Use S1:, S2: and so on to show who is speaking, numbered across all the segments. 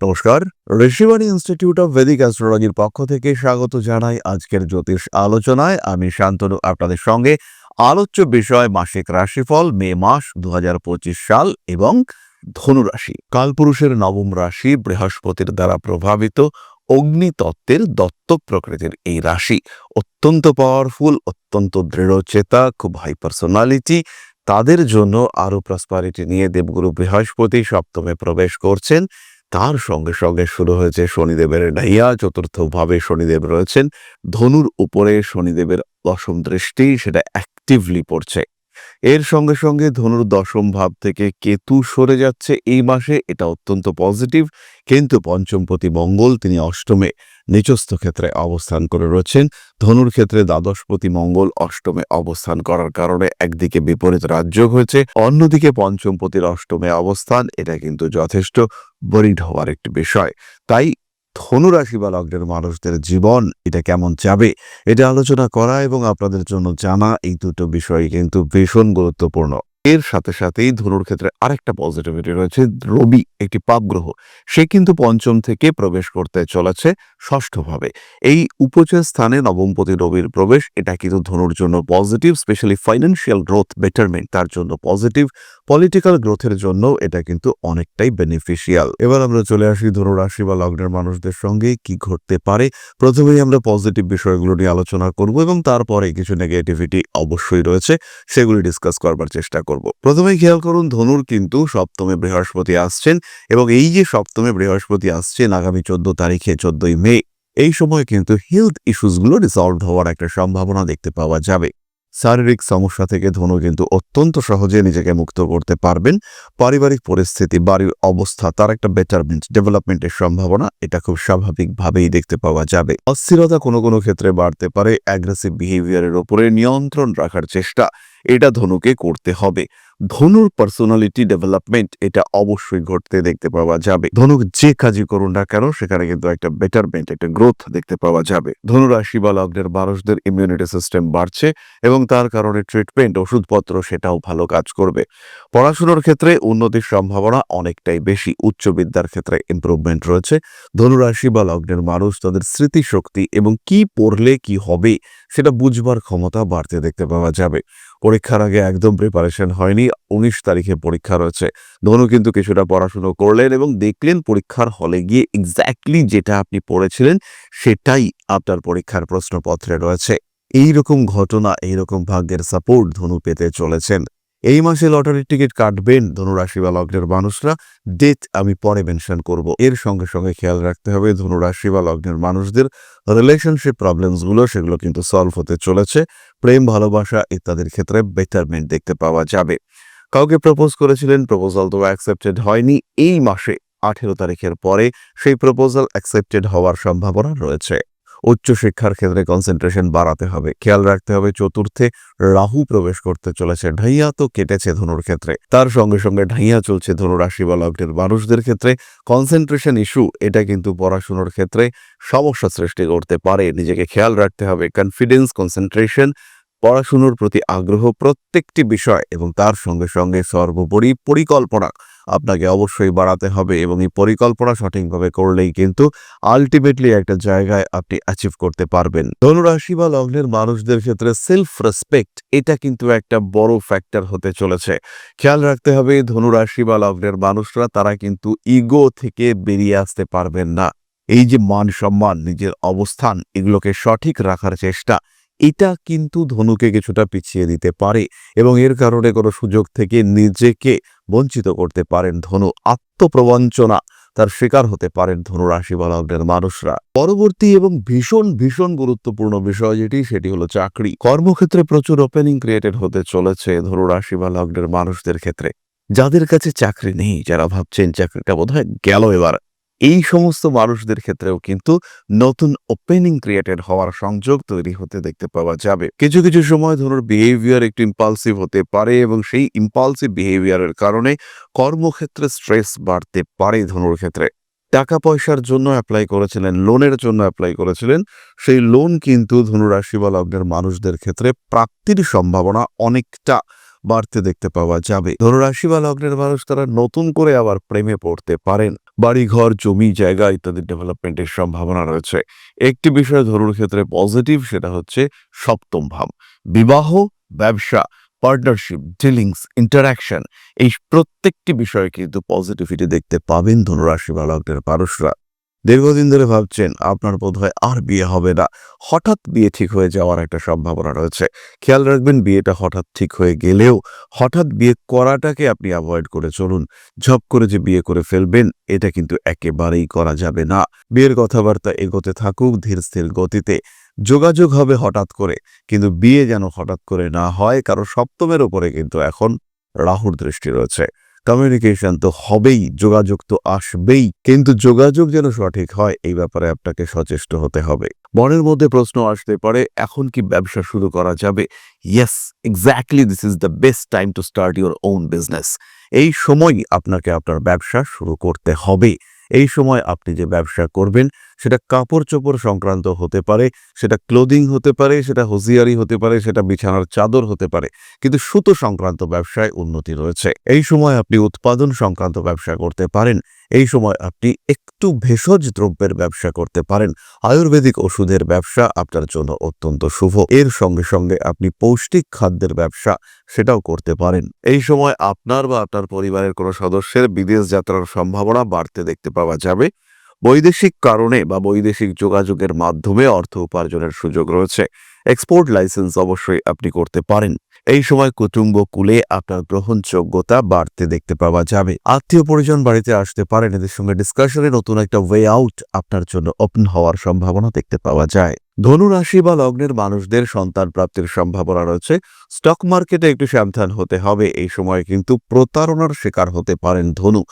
S1: নমস্কার, Rishibani institute of Vedic অ্যাস্ট্রোলজির পক্ষ থেকে স্বাগত জানাই আজকের জ্যোতিষ আলোচনায়। আমি শান্তনু, আপনাদের সঙ্গে আলোচ্য বিষয় মাসিক রাশিফল, মে মাস দু হাজার পঁচিশ সাল এবং ধনুরাশি। কালপুরুষের নবম রাশি বৃহস্পতির দ্বারা প্রভাবিত অগ্নিতত্ত্বের দত্ত প্রকৃতির এই রাশি। অত্যন্ত পাওয়ারফুল অত্যন্ত দৃঢ়চেতা খুব হাই পার্সোনালিটি তাদের জন্য আরও প্রসপারিটি নিয়ে দেবগুরু বৃহস্পতি সপ্তমে প্রবেশ করছেন। তার সঙ্গে সঙ্গে শুরু হয়েছে শনিদেবের ডাইয়া চতুর্থভাবে শনিদেব রয়েছেন। ধনুর উপরে শনিদেবের দশম দৃষ্টি, সেটা অ্যাক্টিভলি পড়ছে। এর সঙ্গে সঙ্গে ধনুর দশম ভাব থেকে কেতু সরে যাচ্ছে। এই মাসে এটা অত্যন্ত পজিটিভ কিন্তু পঞ্চমপতি মঙ্গল, তিনি অষ্টমে নিচস্থ ক্ষেত্রে অবস্থান করে রয়েছেন। ধনুর ক্ষেত্রে দ্বাদশপতি মঙ্গল অষ্টমে অবস্থান করার কারণে একদিকে বিপরীত রাজ্য হয়েছে, অন্যদিকে পঞ্চমপতির অষ্টমে অবস্থান, এটা কিন্তু যথেষ্ট বরিড হওয়ার একটি বিষয়। তাই ধনুরাশি বা লগ্নের মানুষদের জীবন এটা কেমন যাবে এটা আলোচনা করা এবং আপনাদের জন্য জানা এই দুটো বিষয় কিন্তু ভীষণ গুরুত্বপূর্ণ। এর সাথে সাথেই ধনুর ক্ষেত্রে আরেকটা পজিটিভিটি রয়েছে। রবি একটি পাপ গ্রহ। সে কিন্তু পঞ্চম থেকে প্রবেশ করতে চলেছে ষষ্ঠভাবে। এই উপচয় স্থানে নবমপতি রবির প্রবেশ, এটা কিন্তু ধনুর জন্য positive specially financial growth betterment তার জন্য পজিটিভ পলিটিক্যাল গ্রোথের জন্য এটা কিন্তু অনেকটাই বেনিফিশিয়াল এবার আমরা চলে আসি ধনু রাশি বা লগ্নের মানুষদের সঙ্গে কি ঘটতে পারে। প্রথমেই আমরা পজিটিভ বিষয়গুলো নিয়ে আলোচনা করব এবং তারপরে কিছু নেগেটিভিটি অবশ্যই রয়েছে, সেগুলি ডিসকাস করবার চেষ্টা করব। প্রথমেই খেয়াল করুন ধনুর কিন্তু সপ্তমে বৃহস্পতি আসছেন এবং এই যে সপ্তমে বৃহস্পতি আসছেন আগামী চোদ্দ তারিখে, চোদ্দই মে, এই সময় কিন্তু হেলথ ইস্যুসগুলো রিসলভ হওয়ার একটা সম্ভাবনা দেখতে পাওয়া যাবে। শারীরিক সমস্যা থেকে ধনু কিন্তু অত্যন্ত সহজে নিজেকে মুক্ত করতে পারবেন। পারিবারিক পরিস্থিতি, বাড়ির অবস্থা, তার একটা বেটারমেন্ট ডেভেলপমেন্টের সম্ভাবনা, এটা খুব স্বাভাবিকভাবেই দেখতে পাওয়া যাবে। অস্থিরতা কোনো কোনো ক্ষেত্রে বাড়তে পারে অ্যাগ্রেসিভ বিহেভিয়ারের ওপরে নিয়ন্ত্রণ রাখার চেষ্টা এটা ধনুকে করতে হবে। ধনুর পার্সোনালিটি ডেভেলপমেন্ট এটা অবশ্যই ঘটতে দেখতে পাওয়া যাবে। ধনুক যে কাজই করুন না কেন, সেখানে কিন্তু একটা বেটারমেন্ট একটা গ্রোথ দেখতে পাওয়া যাবে। ধনুরাশি বা লগ্নের মানুষদের ইমিউনিটি সিস্টেম বাড়ছে এবং তার কারণে ট্রিটমেন্ট ওষুধপত্র সেটাও ভালো কাজ করবে। পড়াশুনোর ক্ষেত্রে উন্নতির সম্ভাবনা অনেকটাই বেশি। উচ্চ বিদ্যার ক্ষেত্রে ইম্প্রুভমেন্ট রয়েছে। ধনুরাশি বা লগ্নের মানুষ তাদের স্মৃতিশক্তি এবং কি পড়লে কি হবে, সেটা বুঝবার ক্ষমতা বাড়তে দেখতে পাওয়া যাবে। পরীক্ষার আগে একদম প্রিপারেশন হয়নি। উনিশ তারিখে পরীক্ষা রয়েছে। ধনু কিন্তু কিছুটা পড়াশুনো করলেন এবং দেখলেন পরীক্ষার হলে গিয়ে এক্স্যাক্টলি যেটা আপনি পড়েছিলেন সেটাই আপনার পরীক্ষার প্রশ্নপত্রে রয়েছে। এইরকম ঘটনা, এইরকম ভাগ্যের সাপোর্ট ধনু পেতে চলেছেন। এই মাসে লটারির টিকিট কাটবেন ধনুরাশি বা লগ্নের মানুষরা। ডেট আমি পরে মেনশন করব। এর সঙ্গে সঙ্গে খেয়াল রাখতে হবে ধনুরাশি বা লগ্নের মানুষদের রিলেশনশিপ প্রবলেমসগুলো সেগুলো কিন্তু সলভ হতে চলেছে। প্রেম, ভালোবাসা ইত্যাদির ক্ষেত্রে বেটারমেন্ট দেখতে পাওয়া যাবে। কাউকে প্রপোজ করেছিলেন প্রপোজাল তো অ্যাকসেপ্টেড হয়নি। এই মাসে আঠেরো তারিখের পরে সেই প্রপোজাল অ্যাকসেপ্টেড হওয়ার সম্ভাবনা রয়েছে। উচ্চশিক্ষার ক্ষেত্রে কনসেন্ট্রেশন বাড়াতে হবে। খেয়াল রাখতে হবে, চতুর্থে রাহু প্রবেশ করতে চলেছে। ঢাইয়া তো কেটেছে ধনুর ক্ষেত্রে। তার সঙ্গে সঙ্গে ঢাইয়া চলছে ধনু রাশি বা লগ্নের মানুষদের ক্ষেত্রে। কনসেন্ট্রেশন ইস্যু এটা কিন্তু পড়াশুনোর ক্ষেত্রে সমস্যা সৃষ্টি করতে পারে। নিজেকে খেয়াল রাখতে হবে। কনফিডেন্স কনসেন্ট্রেশন পড়াশুনোর প্রতি আগ্রহ প্রত্যেকটি বিষয় এবং তার সঙ্গে সঙ্গে সর্বোপরি পরিকল্পনা আপনাকে অবশ্যই বাড়াতে হবে এবং এই পরিকল্পনা সঠিকভাবে করলেই কিন্তু আলটিমেটলি একটা জায়গায় আপনি অ্যাচিভ করতে পারবেন। ধনুরাশি বা লগ্নের মানুষদের ক্ষেত্রে সেলফ রেসপেক্ট এটা কিন্তু একটা বড় ফ্যাক্টর হতে চলেছে। খেয়াল রাখতে হবে, ধনুরাশি বা লগ্নের মানুষরা তারা কিন্তু ইগো থেকে বেরিয়ে আসতে পারবেন না। এই যে মান সম্মান, নিজের অবস্থান, এগুলোকে সঠিক রাখার চেষ্টা এটা কিন্তু ধনুকে কিছুটা পিছিয়ে দিতে পারে এবং এর কারণে কোনো সুযোগ থেকে নিজেকে বঞ্চিত করতে পারেন ধনু। আত্মপ্রবঞ্চনা তার শিকার হতে পারেন ধনুরাশি বা লগ্নের মানুষরা। পরবর্তী এবং ভীষণ ভীষণ গুরুত্বপূর্ণ বিষয় যেটি, সেটি হলো চাকরি। কর্মক্ষেত্রে প্রচুর ওপেনিং ক্রিয়েটেড হতে চলেছে ধনুরাশি বা লগ্নের মানুষদের ক্ষেত্রে। যাদের কাছে চাকরি নেই, যারা ভাবছেন চাকরিটা বোধহয় গেল এবার। এই সমস্ত মানুষদের ক্ষেত্রেও কিন্তু নতুন ওপেনিং ক্রিয়েটেড হওয়ার সংযোগ তৈরি হতে দেখতে পাওয়া যাবে। কিছু কিছু সময় ধরুন বিহেভিয়ার একটু ইম্পালসিভ হতে পারে এবং সেই ইম্পালসিভ বিহেভিয়ারের কারণে কর্মক্ষেত্রে স্ট্রেস বাড়তে পারে ধনুর ক্ষেত্রে টাকা পয়সার জন্য অ্যাপ্লাই করেছিলেন লোনের জন্য অ্যাপ্লাই করেছিলেন, সেই লোন কিন্তু ধনুরাশি বা লগ্নের মানুষদের ক্ষেত্রে প্রাপ্তির সম্ভাবনা অনেকটা বাড়তে দেখতে পাওয়া যাবে। ধনুরাশি বা লগ্নের মানুষ তারা নতুন করে আবার প্রেমে পড়তে পারেন। বাড়িঘর, জমি, জায়গা ইত্যাদি ডেভেলপমেন্টের সম্ভাবনা রয়েছে। একটি বিষয় ধরুর ক্ষেত্রে পজিটিভ সেটা হচ্ছে সপ্তম ভাব। বিবাহ, ব্যবসা পার্টনারশিপ ডিলিংস ইন্টারাকশন এই প্রত্যেকটি বিষয়ে কিন্তু পজিটিভিটি দেখতে পাবেন ধনুরাশি বালকদের লগ্নের মানুষরা। দীর্ঘদিন ধরে ভাবছেন, আপনার বোধহয় আর বিয়ে হবে না। হঠাৎ বিয়ে ঠিক হয়ে যাওয়ার একটা সম্ভাবনা রয়েছে। খেয়াল রাখবেন, বিয়েটা হঠাৎ ঠিক হয়ে গেলেও হঠাৎ বিয়ে করাটাকে আপনি অ্যাভয়েড করে চলুন। ঝপ করে যে বিয়ে করে ফেলবেন, এটা কিন্তু একেবারেই করা যাবে না। বিয়ের কথাবার্তা এগোতে থাকুক, ধীর স্থির গতিতে। যোগাযোগ হবে হঠাৎ করে, কিন্তু বিয়ে যেন হঠাৎ করে না হয় কারণ সপ্তমের ওপরে কিন্তু এখন রাহুর দৃষ্টি রয়েছে। কমিউনিকেশন তো হবেই, যোগাযোগ তো আসবেই। কিন্তু যোগাযোগ যেন সঠিক হয়, এই ব্যাপারে আপনাকে সচেষ্ট হতে হবে। মনের মধ্যে প্রশ্ন আসতে পারে, এখন কি ব্যবসা শুরু করা যাবে? Yes exactly this is the best time to start your own business এই সময় আপনাকে আপনার ব্যবসা শুরু করতে হবে। এই সময় আপনি যে ব্যবসা করবেন সেটা কাপড় চোপড় সংক্রান্ত হতে পারে, সেটা ক্লোদিং হতে পারে, সেটা হুঁশিয়ারি হতে পারে, সেটা বিছানার চাদর হতে পারে। কিন্তু সুতো সংক্রান্ত ব্যবসায় উন্নতি রয়েছে। এই সময় আপনি উৎপাদন সংক্রান্ত ব্যবসা করতে পারেন। এই সময় আপনি একটু ভেষজ দ্রব্যের ব্যবসা করতে পারেন। আয়ুর্বেদিক ওষুধের ব্যবসা আপনার জন্য অত্যন্ত শুভ। এর সঙ্গে সঙ্গে আপনি পৌষ্টিক খাদ্যের ব্যবসা সেটাও করতে পারেন। এই সময় আপনার বা আপনার পরিবারের কোনো সদস্যের বিদেশ যাত্রার সম্ভাবনা বাড়তে দেখতে পাওয়া যাবে। বৈদেশিক কারণে বা বৈদেশিক যোগাযোগের মাধ্যমে অর্থ উপার্জনের সুযোগ রয়েছে। এক্সপোর্ট লাইসেন্স অবশ্যই আপনি করতে পারেন। এই সময় কুটুম্ব কুলে আপনার গ্রহণযোগ্যতা বাড়তে দেখতে পাওয়া যাবে। আত্মীয় পরিজন বাড়িতে আসতে পারেন। এদের সঙ্গে ডিসকাশনে নতুন একটা ওয়ে আউট আপনার জন্য ওপেন হওয়ার সম্ভাবনা দেখতে পাওয়া যায়। ধনু রাশি বা লগ্নের মানুষদের সন্তান প্রাপ্তির সম্ভাবনা রয়েছে। স্টক মার্কেটে একটু সাবধান হতে হবে। এই সময় কিন্তু প্রতারণার শিকার হতে পারেন ধনু।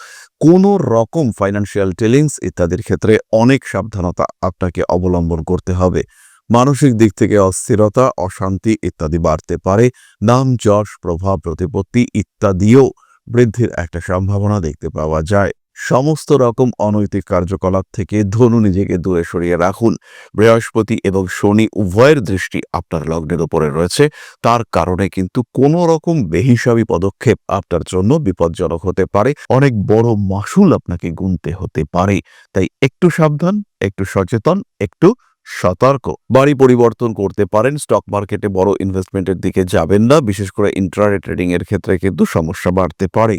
S1: কোনো রকম ফাইন্যান্সিয়াল টেলিংস ইত্যাদির ক্ষেত্রে অনেক সাবধানতা আপনাকে অবলম্বন করতে হবে। মানসিক দিক থেকে অস্থিরতা, অশান্তি ইত্যাদি বাড়তে পারে। নাম, যশ, প্রভাব, প্রতিপত্তি ইত্যাদিও বৃদ্ধির একটা সম্ভাবনা দেখতে পাওয়া যায়। সমস্ত রকম অনৈতিক কার্যকলাপ থেকে ধনু নিজেকে দূরে সরিয়ে রাখুন। বৃহস্পতি এবং শনি উভয়ের দৃষ্টি আপনার লগ্নের উপরে রয়েছে। তার কারণে কিন্তু কোনো রকম বেহিসাবি পদক্ষেপ আপনার জন্য বিপজ্জনক হতে পারে। অনেক বড় মাসুল আপনাকে গুনতে হতে পারে। তাই একটু সাবধান, একটু সচেতন, একটু সতর্ক। বাড়ি পরিবর্তন করতে পারেন। স্টক মার্কেটে বড় ইনভেস্টমেন্টের দিকে যাবেন না। বিশেষ করে ইন্ট্রাডে ট্রেডিং এর ক্ষেত্রে কিন্তু সমস্যা বাড়তে পারে।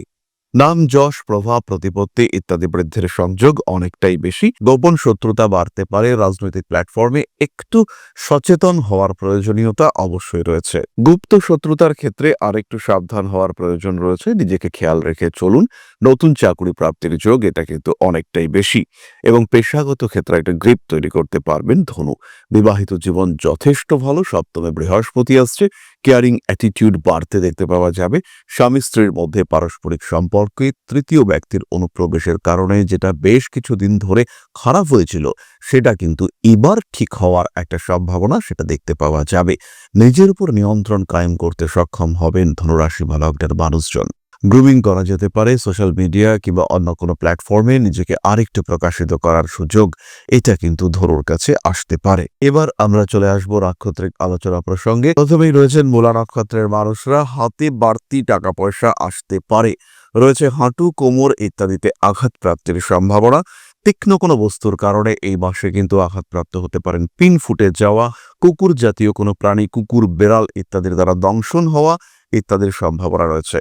S1: নাম, যশ, প্রভাব, প্রতিপত্তি ইত্যাদি বৃদ্ধির সংযোগ অনেকটাই বেশি। গোপন শত্রুতা বাড়তে পারে, রাজনৈতিক প্ল্যাটফর্মে একটু সচেতন হওয়ার প্রয়োজনীয়তা অবশ্যই রয়েছে। গুপ্ত শত্রুতার ক্ষেত্রে আরেকটু সাবধান হওয়ার প্রয়োজন রয়েছে, নিজেকে খেয়াল রেখে চলুন। নতুন চাকরি প্রাপ্তির যোগ এটা কিন্তু অনেকটাই বেশি। এবং পেশাগত ক্ষেত্রে একটা গ্রিপ তৈরি করতে পারবেন ধনু। বিবাহিত জীবন যথেষ্ট ভালো, সপ্তমে বৃহস্পতি আসছে কেয়ারিং অ্যাটিটিউড বাড়তে দেখতে পাওয়া যাবে। স্বামী স্ত্রীর মধ্যে পারস্পরিক সম্পর্কে তৃতীয় ব্যক্তির অনুপ্রবেশের কারণে যেটা বেশ কিছুদিন ধরে খারাপ হয়েছিল, সেটা কিন্তু এবার ঠিক হওয়ার একটা সম্ভাবনা সেটা দেখতে পাওয়া যাবে। নিজের উপর নিয়ন্ত্রণ কায়েম করতে সক্ষম হবেন ধনুরাশি একটা মানুষজন। গ্রুমিং করা যেতে পারে, সোশ্যাল মিডিয়া কিংবা অন্য কোনো প্ল্যাটফর্মে নিজেকে আরেকটু প্রকাশিত করার সুযোগ, এটা কিন্তু ধরুর কাছে আসতে পারে। এবার আমরা চলে আসব নক্ষত্রিক আলোচনা প্রসঙ্গে। প্রথমেই রয়েছেন মূলা নক্ষত্রের মানুষরা, হাতে বাড়তি টাকা পয়সা আসতে পারে। রয়েছে হাঁটু, কোমর ইত্যাদিতে আঘাত প্রাপ্তির সম্ভাবনা। তীক্ষ্ণ কোনো বস্তুর কারণে এই মাসে কিন্তু আঘাতপ্রাপ্ত হতে পারেন। পিন ফুটে যাওয়া, কুকুর জাতীয় কোনো প্রাণী, কুকুর, বেড়াল ইত্যাদির দ্বারা দংশন হওয়া ইত্যাদির সম্ভাবনা রয়েছে।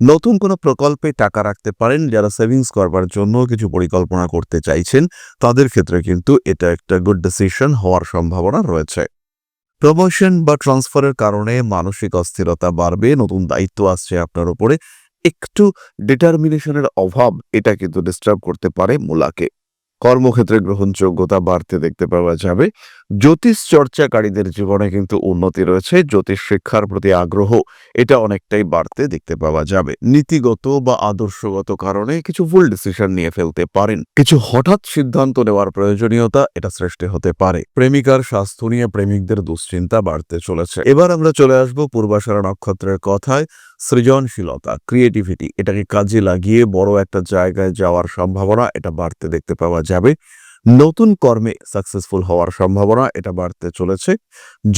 S1: নতুন কোনো প্রকল্পে টাকা রাখতে পারেন যারা সেভিংস করবার জন্য কিছু পরিকল্পনা করতে চাইছেন, তাদের ক্ষেত্রে কিন্তু এটা একটা গুড ডিসিশন হওয়ার সম্ভাবনা রয়েছে। প্রমোশন বা ট্রান্সফারের কারণে মানসিক অস্থিরতা বাড়বে, নতুন দায়িত্ব আসছে আপনার উপরে। একটু ডিটারমিনেশনের অভাব এটা কিন্তু ডিস্টার্ব করতে পারে মূলাকে। কর্মক্ষেত্রে গ্রহণযোগ্যতা বাড়তে দেখতে পাওয়া যাবে। জ্যোতিষ চর্চাকারীদের জীবনে কিন্তু উন্নতি রয়েছে, জ্যোতিষ শিক্ষার প্রতি আগ্রহ, এটা অনেকটাই বাড়তে দেখতে পাওয়া যাবে। নীতিগত বা আদর্শগত কারণে কিছু ভুল ডিসিশন নিয়ে ফেলতে পারেন। কিছু হঠাৎ সিদ্ধান্ত নেওয়ার প্রয়োজনীয়তা, এটা সৃষ্টি হতে পারে। প্রেমিকার স্বাস্থ্য নিয়ে প্রেমিকদের দুশ্চিন্তা বাড়তে চলেছে। এবার আমরা চলে আসব পূর্বাশারা নক্ষত্রের কথায়, সৃজনশীলতা ক্রিয়েটিভিটি এটাকে কাজে লাগিয়ে বড় একটা জায়গায় যাওয়ার সম্ভাবনা, এটা বাড়তে দেখতে পাওয়া যাবে। নতুন কর্মে সাকসেসফুল হওয়ার সম্ভাবনা এটা বাড়তে চলেছে।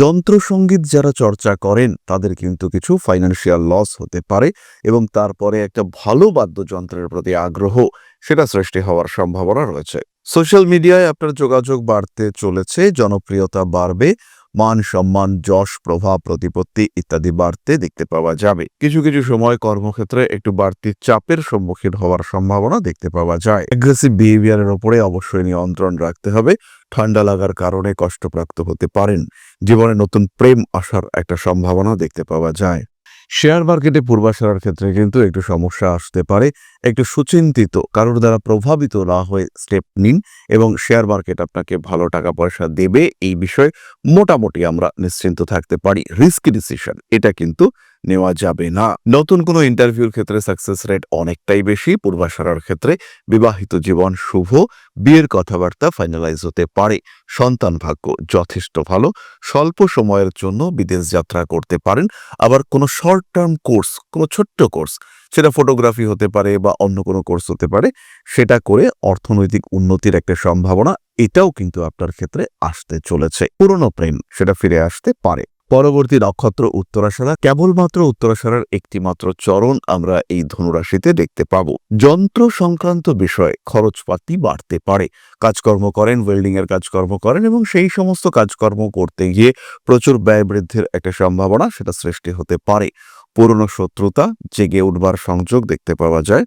S1: যন্ত্রসঙ্গীত যারা চর্চা করেন, তাদের কিন্তু কিছু ফাইন্যান্সিয়াল লস হতে পারে এবং তারপরে একটা ভালো বাদ্যযন্ত্রের প্রতি আগ্রহ সেটা সৃষ্টি হওয়ার সম্ভাবনা রয়েছে। সোশ্যাল মিডিয়ায় আপনার যোগাযোগ বাড়তে চলেছে, জনপ্রিয়তা বাড়বে। মান, সম্মান, যশ, প্রভাব, প্রতিপত্তি ইত্যাদি বাড়তে দেখতে পাওয়া যাবে। কিছু কিছু সময় কর্মক্ষেত্রে একটু বাড়তি চাপের সম্মুখীন হওয়ার সম্ভাবনা দেখতে পাওয়া যায়। অ্যাগ্রেসিভ বিহেভিয়ারের ওপরে অবশ্যই নিয়ন্ত্রণ রাখতে হবে। ঠান্ডা লাগার কারণে কষ্টপ্রাপ্ত হতে পারেন। জীবনে নতুন প্রেম আসার একটা সম্ভাবনা দেখতে পাওয়া যায়। শেয়ার মার্কেটে পূর্বাশার ক্ষেত্রে কিন্তু একটু সমস্যা আসতে পারে। একটু সুচিন্তিত, কারোর দ্বারা প্রভাবিত না হয়ে স্টেপ নিন এবং শেয়ার মার্কেট আপনাকে ভালো টাকা পয়সা দেবে। এই বিষয়ে মোটামুটি আমরা নিশ্চিন্ত থাকতে পারি। রিস্কি ডিসিশন এটা কিন্তু নেওয়া যাবে না। নতুন কোনো ইন্টারভিউর ক্ষেত্রে সাকসেস রেট অনেকটাই বেশি, পূর্বাশারার ক্ষেত্রে বিবাহিত জীবন শুভ, বিয়ের কথাবার্তা ফাইনালাইজ হতে পারে। সন্তান ভাগ্য যথেষ্ট ভালো, স্বল্প সময়ের জন্য বিদেশ যাত্রা করতে পারেন। আবার কোনো শর্ট টার্ম কোর্স কোনো ছোট্ট কোর্স সেটা ফটোগ্রাফি হতে পারে বা অন্য কোনো কোর্স হতে পারে, সেটা করে অর্থনৈতিক উন্নতির একটা সম্ভাবনা, এটাও কিন্তু আপনার ক্ষেত্রে আসতে চলেছে। পুরনো প্রেম, সেটা ফিরে আসতে পারে। পরবর্তী নক্ষত্র উত্তরাশারা কেবলমাত্র উত্তরাশারার একটিমাত্র চরণ আমরা এই ধনুরাশিতে দেখতে পাব। যন্ত্র সংক্রান্ত বিষয়ে খরচপাতি বাড়তে পারে। কাজকর্ম করেন ওয়েল্ডিং এর কাজকর্ম করেন এবং সেই সমস্ত কাজকর্ম করতে গিয়ে প্রচুর ব্যয় বৃদ্ধির একটা সম্ভাবনা সেটা সৃষ্টি হতে পারে। পুরনো শত্রুতা, জেগে উঠবার সংযোগ দেখতে পাওয়া যায়।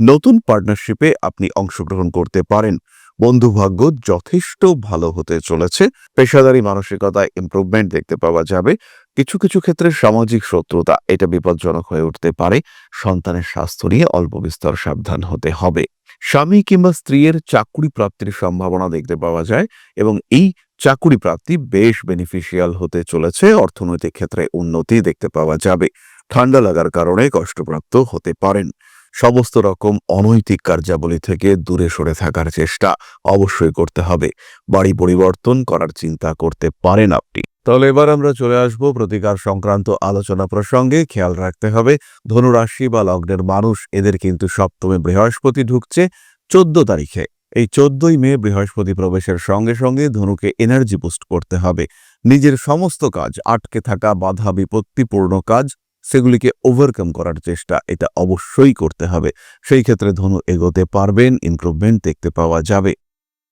S1: নতুন পার্টনারশিপে আপনি অংশগ্রহণ করতে পারেন। বন্ধুভাগ্য যথেষ্ট ভালো হতে চলেছে। পেশাদারি মানসিকতায় ইমপ্রুভমেন্ট দেখতে পাওয়া যাবে। কিছু কিছু ক্ষেত্রে সামাজিক শত্রুতা, এটা বিপজ্জনক হয়ে উঠতে পারে। সন্তানের স্বাস্থ্য নিয়ে অল্প বিস্তর সাবধান হতে হবে। স্বামী কিংবা স্ত্রীর চাকুরি প্রাপ্তির সম্ভাবনা দেখতে পাওয়া যায় এবং এই চাকুরি প্রাপ্তি বেশ বেনিফিশিয়াল হতে চলেছে। অর্থনৈতিক ক্ষেত্রে উন্নতি দেখতে পাওয়া যাবে। ঠান্ডা লাগার কারণে কষ্টপ্রাপ্ত হতে পারেন। সমস্ত রকম অনৈতিক কার্যাবলী থেকে দূরে সরে থাকার চেষ্টা অবশ্যই করতে হবে। বাড়ি পরিবর্তন করার চিন্তা করতে পারেন আপনি। তাহলে এবার আমরা চলে আসব প্রতিকার সংক্রান্ত আলোচনা প্রসঙ্গে। খেয়াল রাখতে হবে, ধনুরাশি বা লগ্নের মানুষ এদের কিন্তু সপ্তমে বৃহস্পতি ঢুকছে চোদ্দ তারিখে। এই চোদ্দই মে বৃহস্পতি প্রবেশের সঙ্গে সঙ্গে ধনুকে এনার্জি বুস্ট করতে হবে। নিজের সমস্ত কাজ, আটকে থাকা বাধা বিপত্তিপূর্ণ কাজ সেগুলিকে ওভারকাম করার চেষ্টা এটা অবশ্যই করতে হবে। সেই ক্ষেত্রে ধনু এগোতে পারবেন ইমপ্রুভমেন্ট দেখতে পাওয়া যাবে।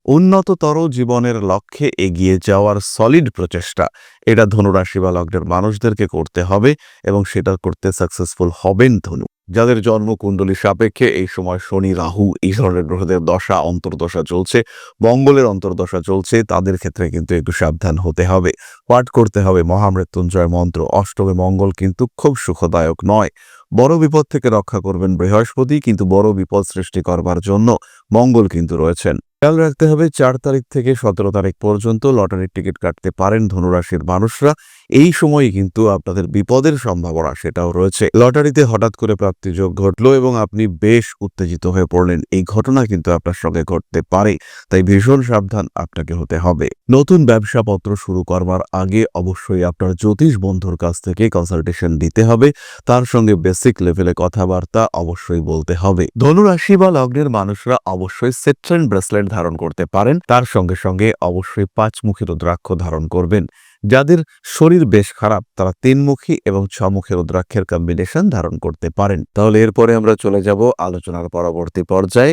S1: উন্নততর জীবনের লক্ষ্যে এগিয়ে যাওয়ার সলিড প্রচেষ্টা, এটা ধনুরাশি বা লগ্নের মানুষদেরকে করতে হবে এবং সেটা করতে সাকসেসফুল হবেন ধনু। যাদের জন্ম কুণ্ডলী সাপেক্ষে এই সময় শনি, রাহু এই ধরনের গ্রহদের দশা, অন্তর্দশা চলছে, মঙ্গলের অন্তর্দশা চলছে, তাদের ক্ষেত্রে কিন্তু একটু সাবধান হতে হবে। পাঠ করতে হবে, মহামৃত্যুঞ্জয় মন্ত্র, অষ্টমে মঙ্গল কিন্তু খুব সুখদায়ক নয়। বড় বিপদ থেকে রক্ষা করবেন বৃহস্পতি, কিন্তু বড় বিপদ সৃষ্টি করবার জন্য মঙ্গল কিন্তু রয়েছেন। খেয়াল রাখতে হবে, চার তারিখ থেকে সতেরো তারিখ পর্যন্ত লটারির টিকিট কাটতে পারেন ধনুরাশির মানুষরা। এই সময় কিন্তু আপনাদের বিপদের সম্ভাবনা সেটাও রয়েছে। লটারিতে হঠাৎ করে প্রাপ্তিযোগ ঘটলো এবং আপনি বেশ উত্তেজিত হয়ে পড়লেন। এই ঘটনা কিন্তু আপনার সঙ্গে ঘটতে পারে, তাই ভীষণ সাবধান আপনাকে হতে হবে। নতুন ব্যবসাপত্র শুরু করবার আগে অবশ্যই আপনার জ্যোতিষ বন্ধুর কাছ থেকে কনসালটেশন দিতে হবে। তার সঙ্গে বেসিক লেভেলে কথাবার্তা অবশ্যই বলতে হবে। ধনুরাশি বা লগ্নের মানুষরা অবশ্যই সেট্রেন ব্রেসলেট ধারণ করতে পারেন। তার সঙ্গে সঙ্গে অবশ্যই পাঁচমুখী রুদ্রাক্ষ ধারণ করবেন। যাদের শরীর বেশ খারাপ, তারা তিনমুখী এবং ছমুখী রুদ্রাক্ষের কম্বিনেশন ধারণ করতে পারেন। তাহলে এরপরে আমরা চলে যাব আলোচনার পরবর্তী পর্যায়ে।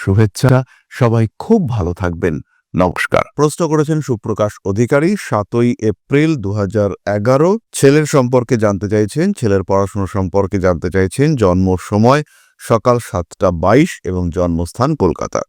S1: শুভেচ্ছা, সবাই খুব ভালো থাকবেন। নমস্কার। প্রশ্ন করেছেন সুপ্রকাশ অধিকারী, সাতই এপ্রিল দু ছেলের সম্পর্কে জানতে চাইছেন, ছেলের পড়াশোনা সম্পর্কে জানতে চাইছেন, জন্ম সময় সকাল সাতটা বাইশ এবং জন্মস্থান কলকাতা।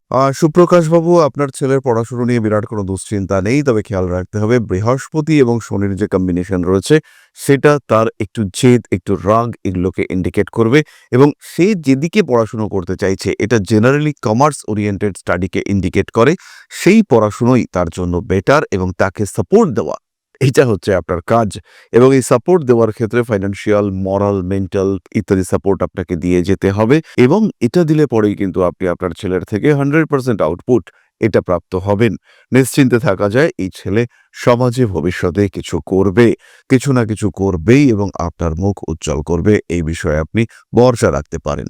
S1: সুপ্রকাশ বাবু আপনার ছেলের পড়াশুনো নিয়ে বিরাট কোনো দুশ্চিন্তা নেই, তবে খেয়াল রাখতে হবে, বৃহস্পতি এবং শনির যে কম্বিনেশন রয়েছে, সেটা তার একটু জেদ, একটু রাগ এগুলোকে ইন্ডিকেট করবে এবং সে যেদিকে পড়াশুনো করতে চাইছে, এটা জেনারেলি কমার্স ওরিয়েন্টেড স্টাডিকে ইন্ডিকেট করে, সেই পড়াশুনোই তার জন্য বেটার এবং তাকে সাপোর্ট দেওয়া। এটা হচ্ছে আপনার কাজ এবং এই সাপোর্ট দেওয়ার ক্ষেত্রে ফাইন্যান্সিয়াল মরাল মেন্টাল ইত্যাদি সাপোর্ট আপনাকে দিয়ে যেতে হবে এবং এটা দিলে পরেই কিন্তু আপনি আপনার ছেলের থেকে হান্ড্রেড পার্সেন্ট আউটপুট এটা প্রাপ্ত হবেন। নিশ্চিন্তে থাকা যায়, এই ছেলে সমাজে, ভবিষ্যতে কিছু করবে, কিছু না কিছু করবেই এবং আপনার মুখ উজ্জ্বল করবে, এই বিষয়ে আপনি ভরসা রাখতে পারেন।